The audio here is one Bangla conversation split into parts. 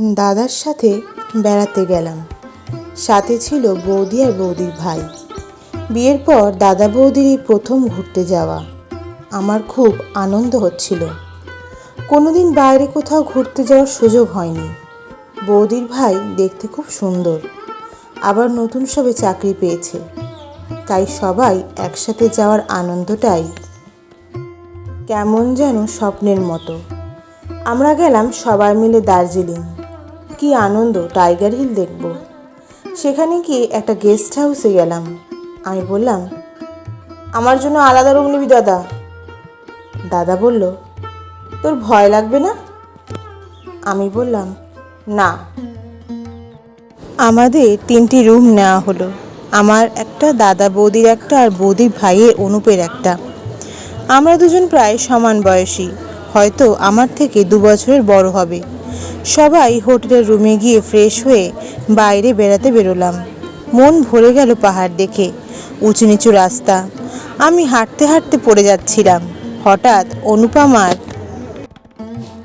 দাদার সাথে বেড়াতে গেলাম। সাথে ছিল বৌদি আর বৌদির ভাই। বিয়ের পর দাদা বৌদির প্রথম ঘুরতে যাওয়া। আমার খুব আনন্দ হচ্ছিল। কোনোদিন বাইরে কোথাও ঘুরতে যাওয়ার সুযোগ হয়নি। বৌদির ভাই দেখতে খুব সুন্দর। আবার নতুন সবে চাকরি পেয়েছে। তাই সবাই একসাথে যাওয়ার আনন্দটাই কেমন যেন স্বপ্নের মতো। আমরা গেলাম সবাই মিলে দার্জিলিং। কি আনন্দ টাইগার হিল দেখব। সেখানে গিয়ে একটা গেস্ট হাউসে গেলাম। আমি বললাম, আমার জন্য আলাদা রুম নিবি দাদা। দাদা বলল, তোর ভয় লাগবে না? আমি বললাম, না। আমাদের তিনটি রুম নেওয়া হলো। আমার একটা, দাদা বৌদির একটা আর বৌদির ভাইয়ের অনুপের একটা। আমরা দুজন প্রায় সমান বয়সী। হয়তো আমার থেকে দু বছরের বড় হবে। সবাই হোটেলের রুমে গিয়ে ফ্রেশ হয়ে বাইরে বেড়াতে বেরোলাম। মন ভরে গেল পাহাড় দেখে, উঁচু নিচু রাস্তা। আমি হাঁটতে হাঁটতে পড়ে যাচ্ছিলাম। হঠাৎ অনুপমার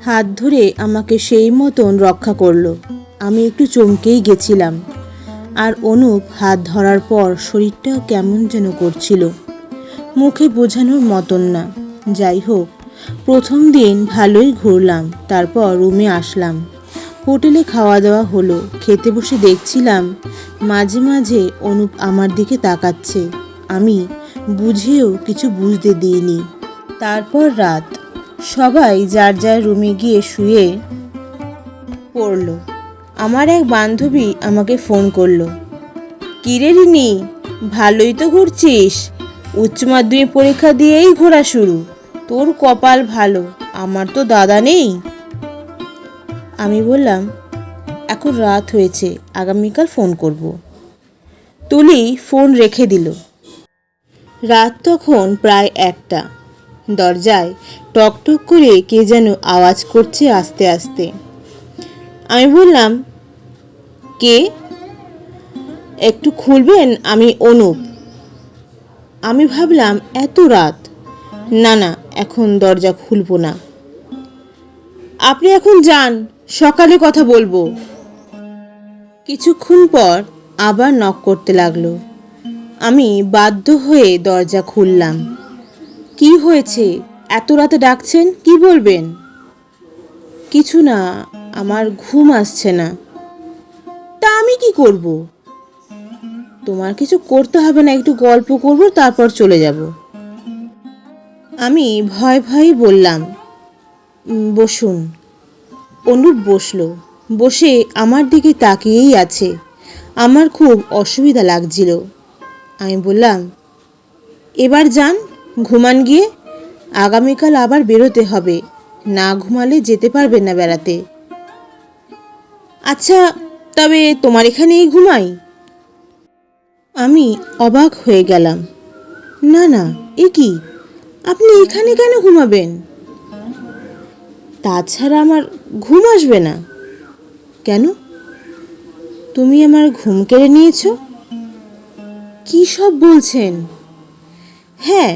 হাত ধরে আমাকে সেই মতন রক্ষা করল। আমি একটু চমকেই গেছিলাম। আর অনুপ হাত ধরার পর শরীরটাও কেমন যেন করছিল। মুখে বোঝানোর মতন না। যাই হোক প্রথম দিন ভালোই ঘুরলাম, তারপর রুমে আসলাম। হোটেলে খাওয়া দাওয়া হলো, খেতে বসে দেখছিলাম, মাঝে মাঝে অনুপ আমার দিকে তাকাচ্ছে। আমি বুঝেও কিছু বুঝতে দিইনি। তারপর রাত, সবাই যার যার রুমে গিয়ে শুয়ে পড়ল। আমার এক বান্ধবী আমাকে ফোন করল, কিরে রিনি ভালোই তো ঘুরছিস। উচ্চ মাধ্যমিক পরীক্ষা দিয়েই ঘোরা শুরু। তোর কপাল ভালো, আমার তো দাদা নেই। আমি বললাম, এখন রাত হয়েছে, আগামীকাল ফোন করব। তুলি ফোন রেখে দিল। রাত তখন প্রায় একটা। দরজায় টকটক করে কে যেন আওয়াজ করছে আস্তে আস্তে। আমি বললাম, কে? একটু খুলবেন, আমি অনুপ। আমি ভাবলাম, এত রাত। না না এখন দরজা খুলবো না। আপনি এখন যান, সকালে কথা বলব। কিছুক্ষণ পর আবার নক করতে লাগল। আমি বাধ্য হয়ে দরজা খুললাম। কি হয়েছে? এত রাতে ডাকছেন, কি বলবেন? কিছু না, আমার ঘুম আসছে না। তা আমি কি করব? তোমার কিছু করতে হবে না, একটু গল্প করব, তারপর চলে যাব। আমি ভয় ভয়ে বললাম বসুন। অনুপ বসল, বসে আমার দিকে তাকিয়েই আছে। আমার খুব অসুবিধা লাগছিল। আমি বললাম, এবার যান, ঘুমান গিয়ে। আগামীকাল আবার বেরোতে হবে, না ঘুমালে যেতে পারবেন না বেড়াতে। আচ্ছা তবে তোমার এখানেই ঘুমাই? আমি অবাক হয়ে গেলাম। না না, এ কি? আপনি এখানে কেন ঘুমাবেন? তাছাড়া আমার ঘুম আসবে না। কেন? তুমি আমার ঘুম কেড়ে নিয়েছো? কি সব বলছেন? হ্যাঁ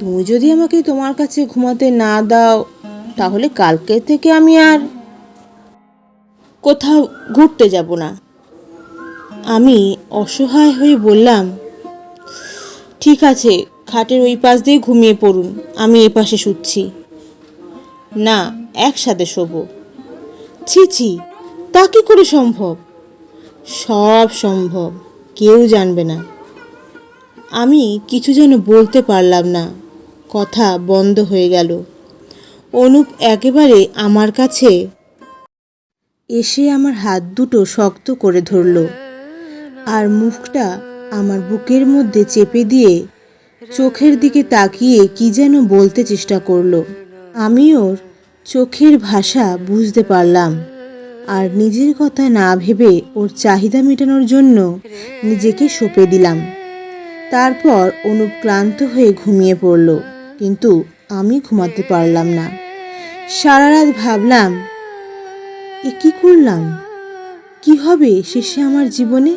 তুমি যদি আমাকে তোমার কাছে ঘুমাতে না দাও, তাহলে কালকে থেকে আমি আর কোথাও ঘুরতে যাব না। আমি অসহায় হয়ে বললাম, ঠিক আছে খাটের ওই পাশ দিয়ে ঘুমিয়ে পড়ুন, আমি এ পাশে শুচ্ছি। না, একসাথে শোবো। ছি ছি, তা কি করে সম্ভব? সব সম্ভব, কেউ জানবে না। আমি কিছু যেন বলতে পারলাম না, কথা বন্ধ হয়ে গেল। অনুপ একেবারে আমার কাছে এসে আমার হাত দুটো শক্ত করে ধরল, আর মুখটা আমার বুকের মধ্যে চেপে দিয়ে চোখের দিকে তাকিয়ে কি যেন বলতে চেষ্টা করল। আমি ওর চোখের ভাষা বুঝতে পারলাম আর নিজের কথা না ভেবে ওর চাহিদা মেটানোর জন্য নিজেকে সঁপে দিলাম। তারপর অনুপ ক্লান্ত হয়ে ঘুমিয়ে পড়ল, কিন্তু আমি ঘুমাতে পারলাম না। সারা রাত ভাবলাম, এ কী করলাম? কি হবে শেষে আমার জীবনে?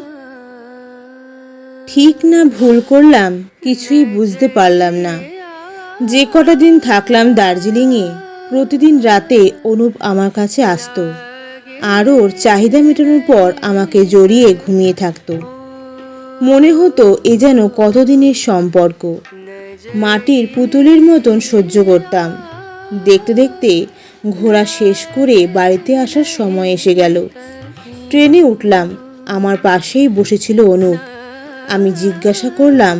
ঠিক না ভুল করলাম, কিছুই বুঝতে পারলাম না। যে কটা দিন থাকলাম দার্জিলিংয়ে, প্রতিদিন রাতে অনুপ আমার কাছে আসতো। আর ওর চাহিদা মেটানোর পর আমাকে জড়িয়ে ঘুমিয়ে থাকতো। মনে হতো এ যেন কতদিনের সম্পর্ক। মাটির পুতুলের মতন সহ্য করতাম। দেখতে দেখতে ঘোরা শেষ করে বাড়িতে আসার সময় এসে গেল। ট্রেনে উঠলাম, আমার পাশেই বসেছিল অনুপ। আমি জিজ্ঞাসা করলাম,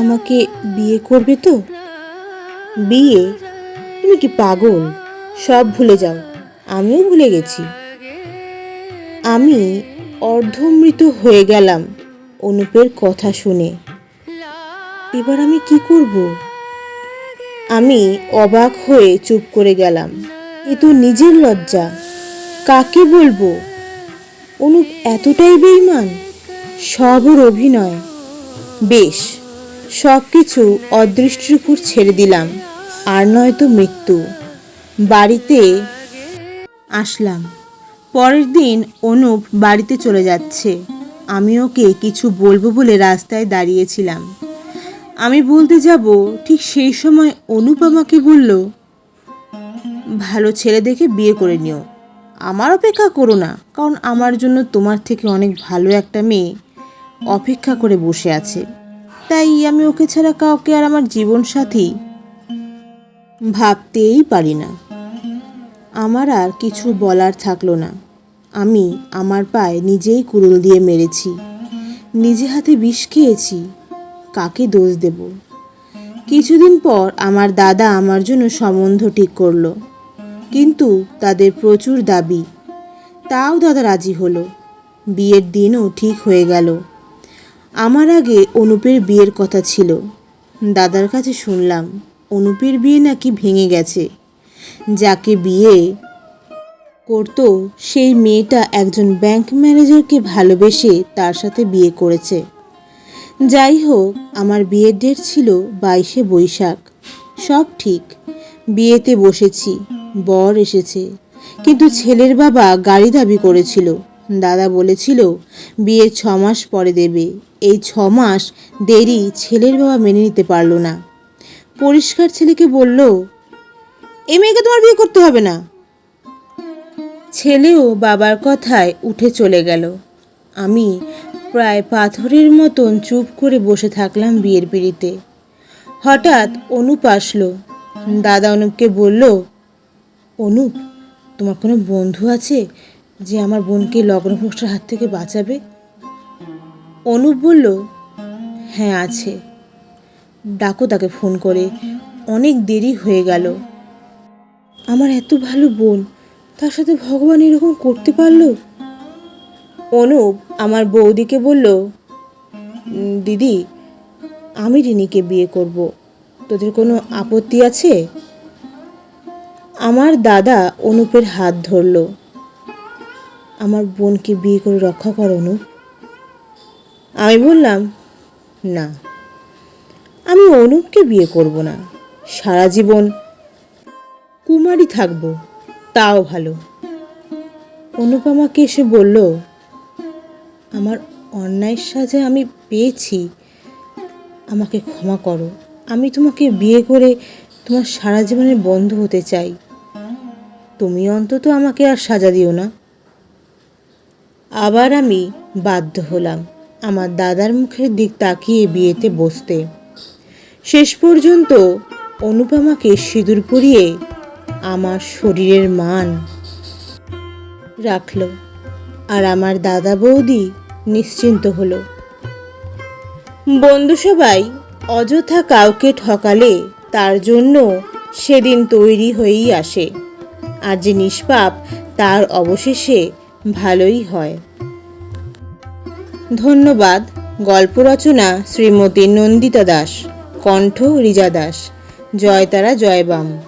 আমাকে বিয়ে করবে তো? বিয়ে? তুমি কি পাগল? সব ভুলে যাও, আমিও ভুলে গেছি। আমি অর্ধমৃত হয়ে গেলাম অনুপের কথা শুনে। এবার আমি কি করব? আমি অবাক হয়ে চুপ করে গেলাম। এ তো নিজের লজ্জা, কাকে বলব? অনুপ এতটাই বেইমান সব ওর অভিনয়। বেশ সব কিছু অদৃষ্টির উপর ছেড়ে দিলাম, আর নয়তো মৃত্যু। বাড়িতে আসলাম। পরের দিন অনুপ বাড়িতে চলে যাচ্ছে। আমি ওকে কিছু বলব বলে রাস্তায় দাঁড়িয়েছিলাম। আমি বলতে যাব, ঠিক সেই সময় অনুপ আমাকে বলল, ভালো ছেলে দেখে বিয়ে করে নিও। আমার অপেক্ষা করো না, কারণ আমার জন্য তোমার থেকে অনেক ভালো একটা মেয়ে অপেক্ষা করে বসে আছে। তাই আমি ওকে ছাড়া কাউকে আর আমার জীবনসাথী ভাবতেই পারি না। আমার আর কিছু বলার থাকল না। আমি আমার পায়ে নিজেই কুড়ুল দিয়ে মেরেছি। নিজে হাতে বিষ খেয়েছি। কাকে দোষ দেব? কিছুদিন পর আমার দাদা আমার জন্য সম্বন্ধ ঠিক করল। কিন্তু তাদের প্রচুর দাবি। তাও দাদা রাজি হলো। বিয়ের দিনও ঠিক হয়ে গেল। আমার আগে অনুপের বিয়ের কথা ছিল। দাদার কাছে শুনলাম, অনুপের বিয়ে নাকি ভেঙে গেছে। যাকে বিয়ে করতো সেই মেয়েটা একজন ব্যাংক ম্যানেজারকে ভালোবেসে তার সাথে বিয়ে করেছে। যাই হোক, আমার বিয়ের ডেট ছিল বাইশে বৈশাখ। সব ঠিক, বিয়েতে বসেছি। বর এসেছে। কিন্তু ছেলের বাবা গাড়ি দাবি করেছিল। দাদা বলেছিল, বিয়ের ছ মাস পরে দেবে। এই ছ মাস দেরি ছেলের বাবা মেনে নিতে পারল না। পরিষ্কার ছেলেকে বলল, এ মেয়েকে তোমার বিয়ে করতে হবে না। ছেলেও বাবার কথায় উঠে চলে গেল। আমি প্রায় পাথরের মতন চুপ করে বসে থাকলাম বিয়ের পিড়িতে। হঠাৎ অনুপ আসলো। দাদা অনুপকে বলল অনুপ, তোমার কোনো বন্ধু আছে যে আমার বোনকে লগ্নভ্রষ্টের হাত থেকে বাঁচাবে? অনুপ বলল হ্যাঁ আছে। ডাকো তাকে ফোন করে। অনেক দেরি হয়ে গেল। আমার এত ভালো বোন, তার সাথে ভগবান এরকম করতে পারল? অনুপ আমার বৌদিকে বলল, দিদি, আমি রিনিকে বিয়ে করব। তোদের কোনো আপত্তি আছে? আমার দাদা অনুপের হাত ধরল। আমার বোনকে বিয়ে করে রক্ষা কর, অনুপ। আমি বললাম, না, আমি অনুপকে বিয়ে করব না। সারা জীবন কুমারী থাকব, তাও ভালো। অনুপ আমাকে এসে বলল, আমার অন্যায়ের সাজা আমি পেয়েছি। আমাকে ক্ষমা করো। আমি তোমাকে বিয়ে করে তোমার সারা জীবনের বন্ধু হতে চাই। তুমি অন্তত আমাকে আর সাজা দিও না। আবার আমি বাধ্য হলাম আমার দাদার মুখের দিক তাকিয়ে বিয়েতে বসতে। শেষ পর্যন্ত অনুপমাকে সিঁদুর পরিয়ে আমার শরীরের মান রাখল আর আমার দাদা বৌদি নিশ্চিন্ত হলো। বন্ধু সবাই অযথা কাউকে ঠকালে তার জন্য সেদিন তৈরি হয়েই আসে। আর যে নিষ্পাপ, তার অবশেষে ভালোই হয়। ধন্যবাদ, গল্প রচনা শ্রীমতী নন্দিতা দাস, কণ্ঠ রিজা দাস। জয়তারা জয়বাম